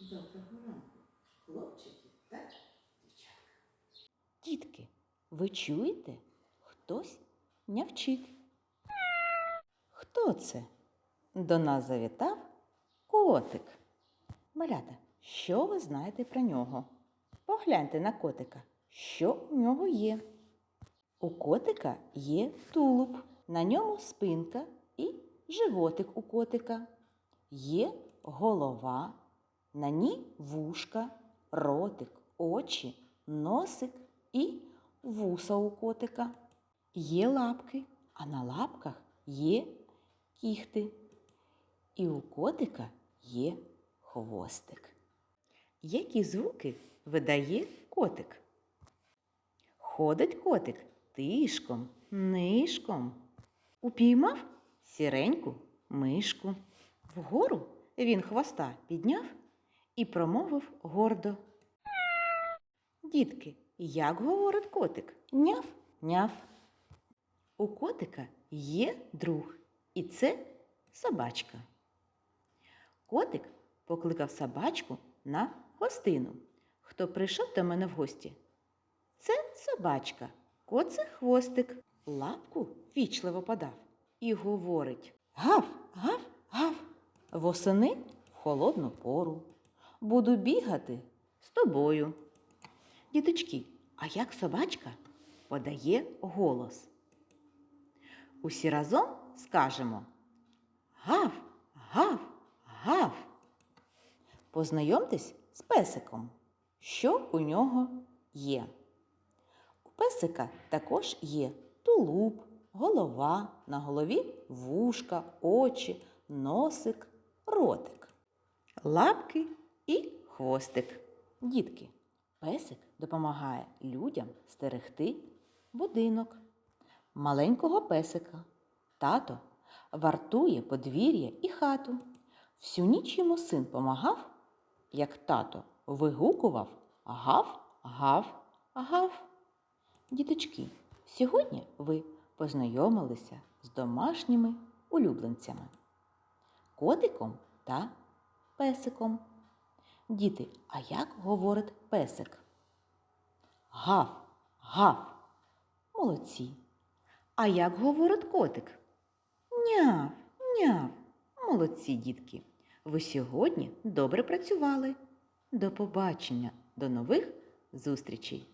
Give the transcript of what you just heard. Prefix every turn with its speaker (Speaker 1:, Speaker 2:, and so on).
Speaker 1: Доброго ранку, хлопчики та дівчатка. Дітки, ви чуєте? Хтось нявчить. Хто це? До нас завітав котик. Малята, що ви знаєте про нього? Погляньте на котика, що у нього є. У котика є тулуб, на ньому спинка і животик у котика. Є голова на ній вушка, ротик, очі, носик і вуса у котика. Є лапки, а на лапках є кіхти. І у котика є хвостик. Які звуки видає котик? Ходить котик тишком, нишком. Упіймав сіреньку мишку. Вгору він хвоста підняв і промовив гордо. Дітки, як говорить котик? Няв, няв. У котика є друг, і це собачка. Котик покликав собачку на гостину. Хто прийшов до мене в гості? Це собачка, коце хвостик, лапку вічливо подав і говорить Гав, гав, гав. Восени в холодну пору. Буду бігати з тобою. Діточки, а як собачка подає голос? Усі разом скажемо Гав, гав, гав. Познайомтесь з песиком. Що у нього є? У песика також є тулуб, голова, на голові вушка, очі, носик, ротик, лапки і хвостик. Дітки, песик допомагає людям стерегти будинок. Маленького песика тато вартує подвір'я і хату. Всю ніч йому син помагав, як тато вигукував гав, гав, гав. Діточки, сьогодні ви познайомилися з домашніми улюбленцями, котиком та песиком. Діти, а як говорить песик? Гав, гав. Молодці. А як говорить котик? Няв, няв. Молодці, дітки. Ви сьогодні добре працювали. До побачення, до нових зустрічей!